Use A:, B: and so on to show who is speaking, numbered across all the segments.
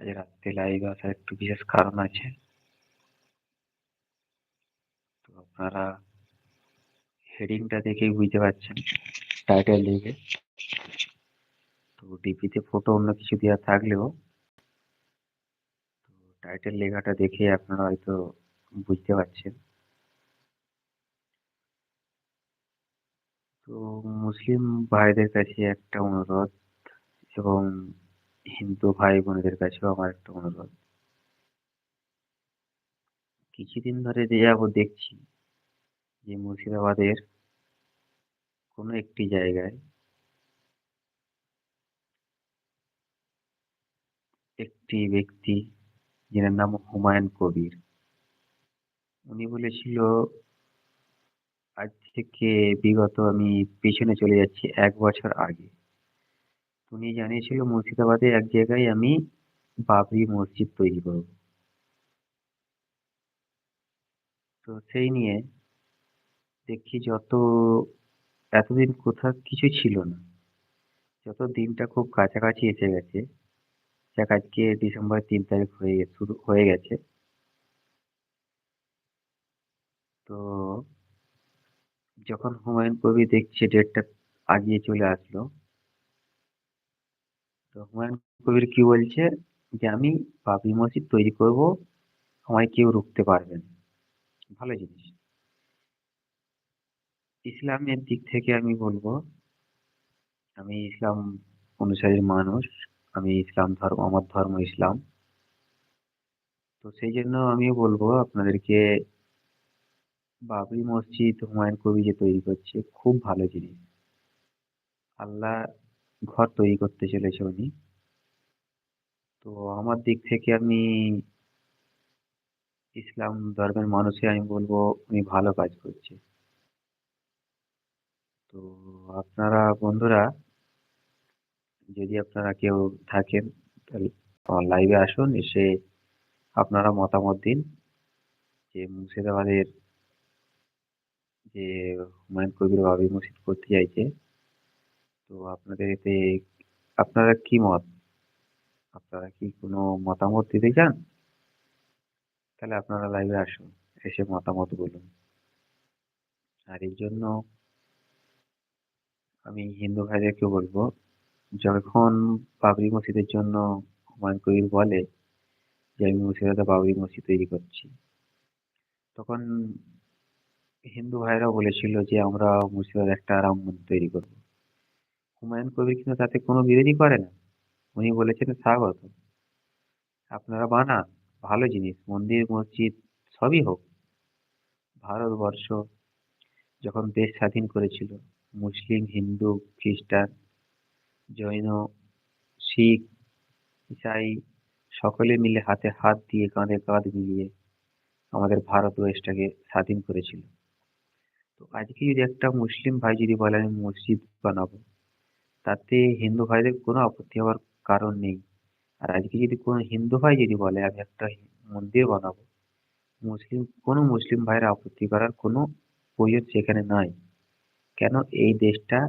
A: আজ রাত্রে লাইভে আসার একটু বিশেষ কারণ আছে। তো আপনারা হেডিংটা দেখেই বুঝতে পারছেন টাইটেল দেখে। তো ডিপিতে ফটো অন্য কিছু দেওয়া থাকলেও, তো টাইটেল লেখাটা দেখে আপনারা হয়তো বুঝতে পারছেন। তো মুসলিম ভাইদের কাছে একটা অনুরোধ এবং হিন্দু ভাই বোনেদের কাছেও আমার একটা অনুরোধ। কিছুদিন ধরে যে যাব দেখছি যে মুর্শিদাবাদের কোনো একটি জায়গায় একটি ব্যক্তি যার নাম হুমায়ুন কবির। উনি বলেছিল, আজ থেকে বিগত আমি পিছনে চলে যাচ্ছি এক বছর আগে। উনি জানিয়েছিল মুর্শিদাবাদে এক জায়গায় আমি বাবরি মসজিদ তৈরি করব। তো সেই নিয়ে দেখি যত, এতদিন কোথাও কিছু ছিল না। যত দিনটা খুব কাছাকাছি এসে গেছে, যাক আজকে ডিসেম্বর তিন তারিখ হয়ে শুরু হয়ে গেছে। তো যখন হুমায়ুন কবির দেখছে, ডেটটা আগিয়ে চলে আসলো তো হুমায়ুন কবির কি বলছে? যে আমি বাবরি মসজিদ তৈরি করব, আমায় কেউ রুখতে পারবে না। ভালো জিনিস। ইসলামের দিক থেকে আমি বলব, আমি ইসলাম অনুসারী মানুষ, আমি ইসলাম ধর্ম, আমার ধর্ম ইসলাম। তো সেই জন্য আমি বলব আপনাদেরকে, বাবরি মসজিদ হুমায়ুন কবি যে তৈরি করছে, খুব ভালো জিনিস। আল্লাহ ঘর তৈরি করতে চলেছে উনি। তো আমার দিক থেকে আমি ইসলাম ধর্মের মানুষে আমি বলব উনি ভালো কাজ করছে। তো আপনারা বন্ধুরা, যদি আপনারা কেউ থাকেন, তাহলে লাইভে আসুন, এসে আপনারা মতামত দিন যে মুর্শিদাবাদের যে হুমায়ুন কবির বাবরি মসজিদ করতে চাইছে। তো আপনাদের এতে আপনারা কি মত? আপনারা কি কোনো মতামত দিতে চান? তাহলে আপনারা লাইভে আসুন, এসে মতামত বলুন। আর এই জন্য আমি হিন্দু ভাইদেরকে বলব, যখন বাবরি মসজিদের জন্য হুমায়ুন কবির বলে যে, আমি মুর্শিদাবাদে বাবরি মসজিদ তৈরি করছি, তখন হিন্দু ভাইরাও বলেছিল যে, আমরা মুর্শিদাবাদে একটা রাম মন্দির তৈরি করব। হুমায়ুন কবির কিন্তু তাতে কোনো বিরোধী করে না। উনি বলেছেন স্বাগত আপনারা বানান ভালো জিনিস, মন্দির, মসজিদ, সবই হোক। ভারতবর্ষ যখন দেশ স্বাধীন করেছিল, মুসলিম, হিন্দু, খ্রিস্টান, জৈন, শিখ, ইসাই, সকলে মিলে হাতে হাত দিয়ে, কাঁধে কাঁধ মিলিয়ে আমাদের ভারতবর্ষটাকে স্বাধীন করেছিল। তো আজকে যদি একটা মুসলিম ভাই যদি বলে, আমি মসজিদ বানাবো তাতে হিন্দু ভাইদের কোনো আপত্তি হওয়ার কারণ নেই। আর আজকে যদি কোনো হিন্দু ভাই যদি বলে, আমি একটা মন্দির বানাবো, মুসলিম, কোনো মুসলিম ভাইয়ের আপত্তি করার কোনো প্রয়োজন সেখানে নাই। কেন এই দেশটা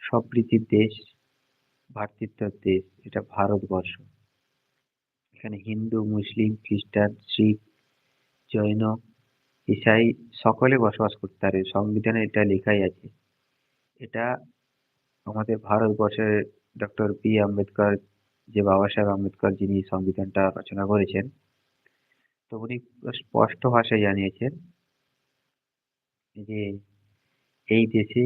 A: সম্প্রীতির দেশ ভ্রাতৃত্বের দেশ, এটা ভারতবর্ষ। এখানে হিন্দু, মুসলিম, খ্রিস্টান, শিখ, জৈন, ইসাই সকলে বসবাস করতে পারে। সংবিধানে এটা লেখাই আছে। এটা আমাদের ভারতবর্ষের ডক্টর বি আম্বেদকর, যে বাবা সাহেব আম্বেদকর যিনি সংবিধানটা রচনা করেছেন, তো উনি স্পষ্ট ভাষায় জানিয়েছেন যে এই দেশে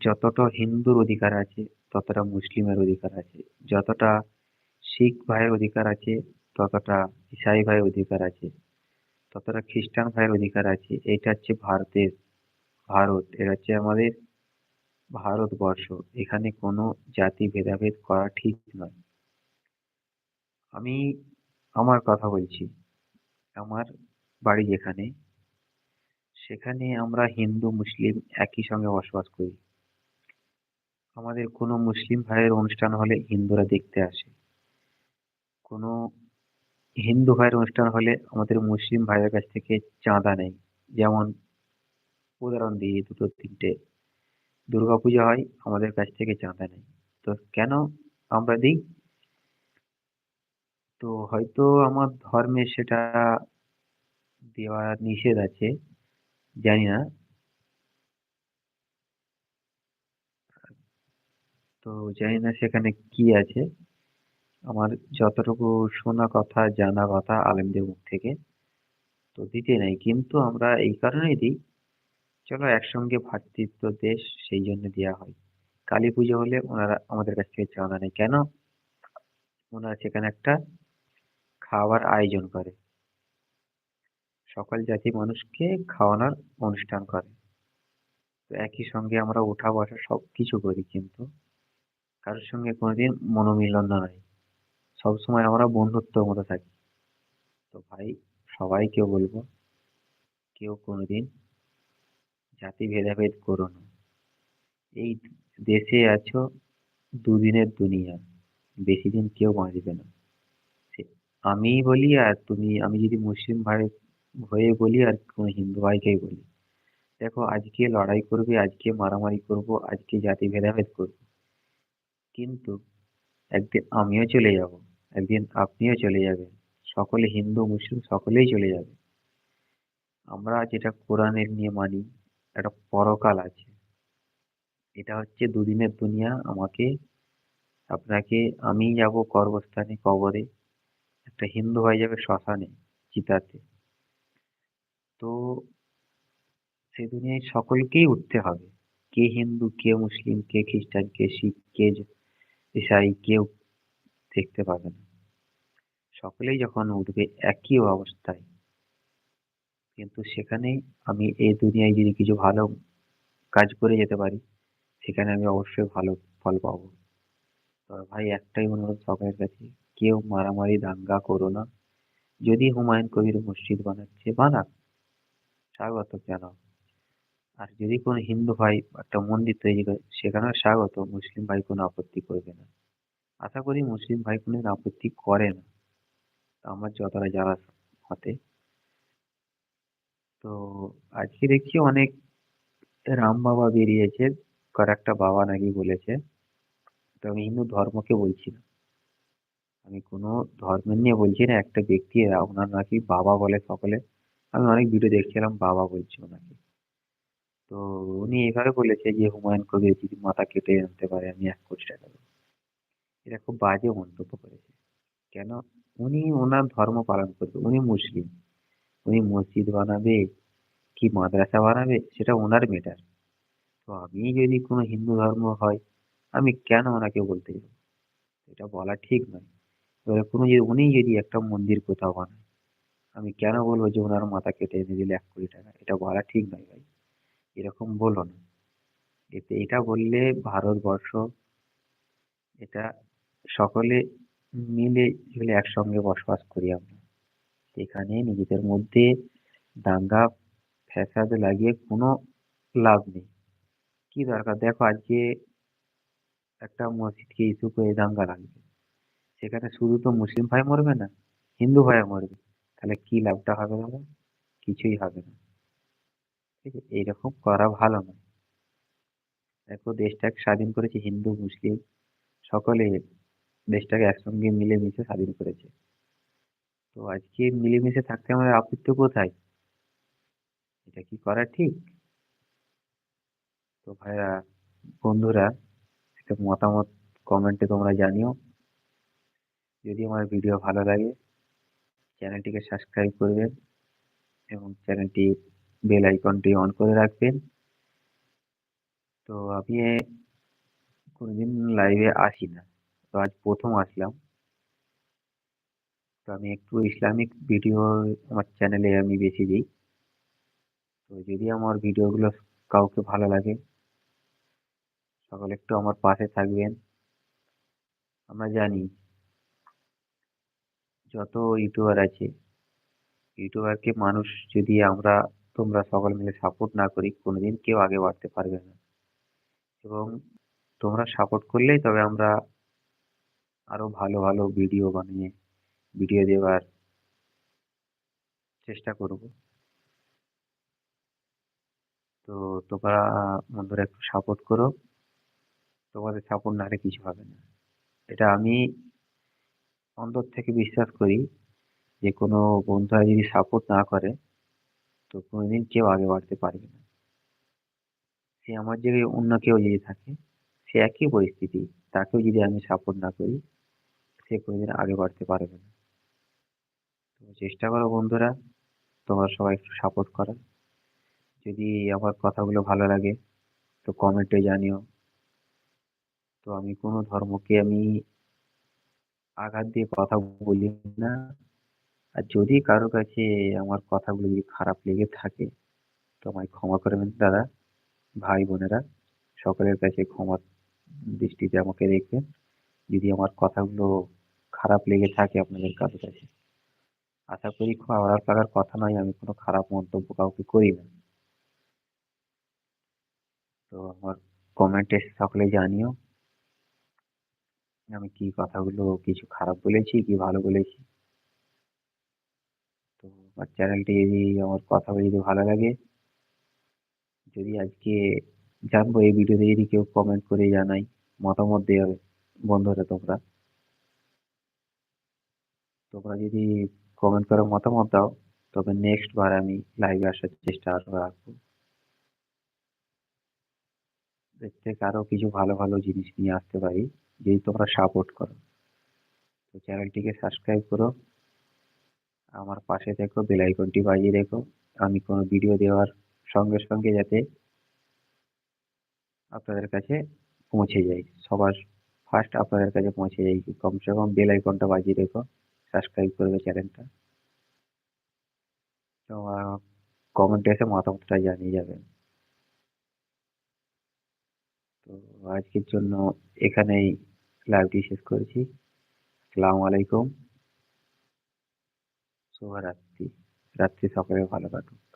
A: যতটা হিন্দুর অধিকার আছে, ততটা মুসলিমের অধিকার আছে। যতটা শিখ ভাইয়ের অধিকার আছে, ততটা ইসাই ভাইয়ের অধিকার আছে। ততটা খ্রিস্টান ভাইয়ের অধিকার আছে। এটা হচ্ছে ভারতের, ভারত। এটা হচ্ছে আমাদের ভারতবর্ষ, এখানে কোনো জাতি ভেদাভেদ করা ঠিক নয়। আমি আমার কথা বলছি, আমার বাড়ি যেখানে, সেখানে আমরা হিন্দু, মুসলিম একই সঙ্গে বসবাস করি। আমাদের কোনো মুসলিম ভাইয়ের অনুষ্ঠান হলে হিন্দুরা দেখতে আসে। কোনো হিন্দু ভাইয়ের অনুষ্ঠান হলে আমাদের মুসলিম ভাইয়ের কাছ থেকে চাঁদা নেই। যেমন উদাহরণ দিই দুটো, তিনটে। দুর্গাপূজা হয়, আমাদের কাছ থেকে চাঁদা নেই তো কেন আমরা দিই? তো হয়তো আমার ধর্মে সেটা দেওয়া নিষেধ আছে, জানি না। তো জানি না সেখানে কি আছে। আমার যতটুকু শোনা কথা, জানা কথা আলেমদের মুখ থেকে, তো দিতে নেই। কিন্তু আমরা এই কারণেই দিই চলো একসঙ্গে ভ্রাতৃত্ব দেশ সেই জন্য দেওয়া হয়। কালী পুজো হলে ওনারা আমাদের কাছ থেকে চাঁদা নেয়। কেন? ওনারা সেখানে একটা খাওয়ার আয়োজন করে। সকল জাতি মানুষকে খাওয়ানোর অনুষ্ঠান করে। তো একই সঙ্গে আমরা ওঠা বসা সব কিছু করি কিন্তু কারোর সঙ্গে কোনোদিন মনোমিলন নয়। সবসময় আমরা বন্ধুত্বর মতো থাকি। তো ভাই সবাইকে বলব, কেউ কোনোদিন জাতি ভেদাভেদ করো না। এই দেশে আছো দুদিনের দুনিয়া বেশি দিন কেউ বাঁচবে না। আমি বলি আর তুমি, আমি যদি মুসলিম ভাই হয়ে বলি আর কোনো হিন্দু ভাইকেই বলি, দেখো আজকে লড়াই করবে, আজকে মারামারি করব, আজকে জাতি ভেদাভেদ করব। কিন্তু একদিন আমিও চলে যাব, একদিন আপনিও চলে যাবেন। সকলে হিন্দু, মুসলিম, সকলেই চলে যাবে। আমরা যেটা কোরআনের নিয়ে মানি একটা পরকাল আছে। এটা হচ্ছে দুদিনের দুনিয়া। আমাকে, আপনাকে আমি যাব কর্মস্থানে কবরে। একটা হিন্দু ভাই যাবে শ্মশানে, চিতাতে। তো সে দুনিয়ায় সকলকেই উঠতে হবে। কে হিন্দু, কে মুসলিম, কে খ্রিস্টান, কে শিখ, কে ইসাই, কেউ দেখতে পাবে না। সকলেই যখন উঠবে একই অবস্থায় কিন্তু সেখানে আমি এই দুনিয়ায় যদি কিছু ভালো কাজ করে যেতে পারি, সেখানে আমি অবশ্যই ভালো ফল পাবো। তো ভাই, একটাই অনুরোধ সকলের কাছে, কেউ মারামারি, দাঙ্গা করো না। যদি হুমায়ুন কবির মসজিদ বানাচ্ছে, বানাক। স্বাগত কেন আর যদি কোনো হিন্দু ভাই একটা মন্দির তৈরি করে, সেখানেও স্বাগত, মুসলিম ভাই কোনো আপত্তি করবে না। আশা করি মুসলিম ভাই কোনো আপত্তি করে না। আমার যতটা যারা হাতে তো আজকে দেখছি অনেক রাম বাবা বেরিয়েছে কার একটা বাবা নাকি বলেছে। তো আমি হিন্দু ধর্মকে বলছি না। আমি কোনো ধর্মের নিয়ে বলছি না, একটা ব্যক্তি ওনার নাকি বাবা বলে সকলে। আমি অনেক ভিডিও দেখছিলাম, বাবা বলছে ওনাকে। তো উনি এভাবে বলেছে যে, হুমায়ুন কবির যদি মাথা কেটে আনতে পারে, আমি এক কোটি টাকা দেবো। এটা খুব বাজে মন্তব্য করেছে। কেন? উনি ওনার ধর্ম পালন করবে, উনি মুসলিম। উনি মসজিদ বানাবে কি মাদ্রাসা বানাবে সেটা ওনার মেটার তো আমি যদি কোনো হিন্দু ধর্ম হয়, আমি কেন ওনাকে বলতে যাব? এটা বলা ঠিক নয়। এবারে কোনো যদি, উনি যদি একটা মন্দির কোথাও বানায়, আমি কেন বলব যে ওনার মাথা কেটে এনে দিলে এক কোটি টাকা? এটা বলা ঠিক নয় ভাই। এরকম বলো না। এতে এটা বললে ভারতবর্ষ, এটা সকলে মিলে একসঙ্গে বসবাস করি আমরা। সেখানে নিজেদের মধ্যে দাঙ্গা, ফ্যাসাদ লাগিয়ে কোনো লাভ নেই। কি দরকার? দেখো, আজকে একটা মসজিদকে ইস্যু করে দাঙ্গা লাগবে। সেখানে শুধু তো মুসলিম ভাই মরবে না, হিন্দু ভাইও মরবে। তাহলে কি লাভটা হবে দাদা কিছুই হবে না। ঠিক আছে, এইরকম করা ভালো নয় দেখো, দেশটাকে স্বাধীন করেছে হিন্দু, মুসলিম, সকলে দেশটাকে একসঙ্গে মিলেমিশে স্বাধীন করেছে। তো আজকে মিলেমিশে থাকতে আমাদের আপত্তি কোথায়? এটা কি করা ঠিক? তো ভাইয়া, বন্ধুরা, একটা মতামত কমেন্টে তোমরা জানিও। যদি আমার ভিডিও ভালো লাগে, চ্যানেলটিকে সাবস্ক্রাইব করবেন এবং চ্যানেলটি বেল আইকনটি অন করে রাখবেন। তো আমি কোনোদিন লাইভে আসি না। তো আজ প্রথম আসলাম। তো আমি একটু ইসলামিক ভিডিও আমার চ্যানেলে আমি বেশি দিই। তো যদি আমার ভিডিওগুলো কাউকে ভালো লাগে, সকলে একটু আমার পাশে থাকবেন। আমরা জানি, যত ইউটিউবার আছে, ইউটিউবারকে মানুষ যদি আমরা, তোমরা সকল মিলে সাপোর্ট না করি, কোনোদিন কেউ আগে বাড়তে পারবে না। এবং তোমরা সাপোর্ট করলেই তবে আমরা আরও ভালো ভালো ভিডিও বানিয়ে ভিডিও দেওয়ার চেষ্টা করব। তো তোমরা, বন্ধুরা একটু সাপোর্ট করো। তোমাদের সাপোর্ট না হলে কিছু হবে না। এটা আমি অন্তর থেকে বিশ্বাস করি যে কোনো বন্ধুরা যদি সাপোর্ট না করে, তো কোনোদিন কেউ আগে বাড়তে পারবে না। সে আমার জায়গায় অন্য কেউ যদি থাকে, সে একই পরিস্থিতি, তাকেও যদি আমি সাপোর্ট না করি, সে কোনোদিন আগে বাড়তে পারবে না। তো চেষ্টা করো বন্ধুরা, তোমরা সবাই একটু সাপোর্ট করো। যদি আমার কথাগুলো ভালো লাগে, তো কমেন্টে জানিও। তো আমি কোনো ধর্মকে আমি আঘাত দিয়ে কথা বলি না। আর যদি কারও কাছে আমার কথাগুলো যদি খারাপ লেগে থাকে, তো আমায় ক্ষমা করবেন দাদা, ভাই, বোনেরা। সকলের কাছে ক্ষমা দৃষ্টিতে আমাকে দেখবেন যদি আমার কথাগুলো খারাপ লেগে থাকে আপনাদের কারও কাছে আশা করি খারাপ লাগার কথা নয়, আমি কোনো খারাপ মন্তব্য কাউকে করি না। তো আমার কমেন্টে সকলে জানিও, আমি কি কথাগুলো কিছু খারাপ বলেছি, কি ভালো বলেছি। তো আমার চ্যানেলটি যদি আমার কথাগুলো যদি ভালো লাগে, যদি আজকে জানব এই ভিডিওতে যদি কেউ কমেন্ট করে জানাই, মতামত দেওয়া বন্ধুরা তোমরা। তোমরা যদি কমেন্ট করে মতামত দাও, তবে নেক্সট বার আমি লাইভে আসার চেষ্টা রাখব। দেখতে আরও কিছু ভালো ভালো জিনিস নিয়ে আসতে পারি যদি তোমরা সাপোর্ট করো। তো চ্যানেলটিকে সাবস্ক্রাইব করো, আমার পাশে দেখো বেল আইকনটি বাজিয়ে রেখো। আমি কোনো ভিডিও দেওয়ার সঙ্গে সঙ্গে যাতে আপনাদের কাছে পৌঁছে যায় সবার ফার্স্ট আপনাদের কাছে পৌঁছে যায় কমসে কম বেল আইকনটা বাজিয়ে রেখো। সাবস্ক্রাইব করবে চ্যানেলটা তো কমেন্টে এসে মতামতটা জানিয়ে যাবেন তো, আজকের জন্য এখানেই লাইভটি শেষ করেছি। আসসালামু আলাইকুম। শুভরাত্রি। রাত্রি সকালে ভালো কাটুক।